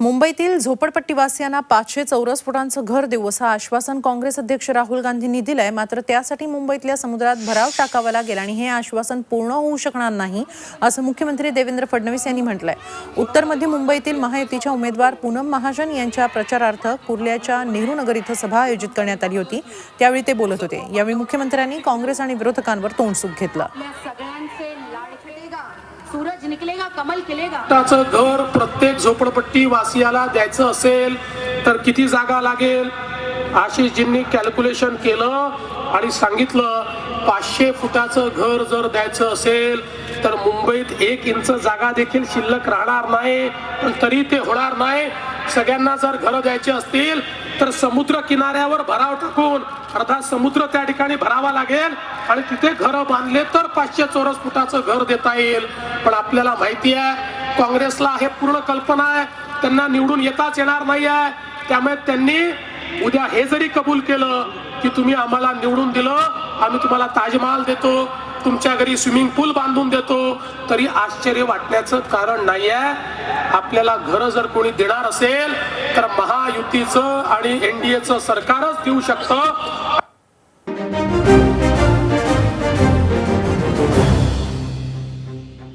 मुंबईतील झोपडपट्टीवासियांना पाचशे चौरस फुटांचं घर देऊ असं आश्वासन काँग्रेस अध्यक्ष राहुल गांधींनी दिलंय. मात्र त्यासाठी मुंबईतल्या समुद्रात भराव टाकावा लागेल आणि हे आश्वासन पूर्ण होऊ शकणार नाही असं मुख्यमंत्री देवेंद्र फडणवीस यांनी म्हटलंय. उत्तर मध्य मुंबईतील महायुतीच्या उमेदवार पूनम महाजन यांच्या प्रचारार्थ कुर्ल्याच्या नेहरू नगर इथं सभा आयोजित करण्यात आली होती. त्यावेळी ते बोलत होते. यावेळी मुख्यमंत्र्यांनी काँग्रेस आणि विरोधकांवर तोंडसुख घेतलं. सूरज निकलेगा कमल खिलेगा। स्वतःचं घर प्रत्येक झोपडपट्टी वासियाला द्यायचं असेल तर किती जागा लागेल? आशिषजींनी कॅल्क्युलेशन केलं आणि सांगितलं पाचशे फुटाचं घर जर द्यायचं असेल तर मुंबईत एक इंच जागा देखील शिल्लक राहणार नाही पण तरी ते होणार नाही. सगळ्यांना जर घरं द्यायची असतील तर समुद्र किनाऱ्यावर भराव टाकून अर्थात समुद्र त्या ठिकाणी भरावा लागेल. आणि तिथे घरं बांधले तर पाचशे चौरस फुटाचं घर देता येईल. पण आपल्याला माहिती आहे काँग्रेसला हे पूर्ण कल्पना आहे. त्यांना निवडून येताच येणार नाही आहे त्यामुळे त्यांनी उद्या हे जरी कबूल केलं की तुम्ही आम्हाला निवडून दिलं आम्ही तुम्हाला ताजमहाल देतो तुमच्या घरी स्विमिंग पूल बांधून देतो. तरी आश्चर्य वाटण्याचं कारण नाही आहे आपल्याला घरं जर कोणी देणार असेल तर महायुतीचं आणि एनडीएचं सरकारच देऊ शकतं.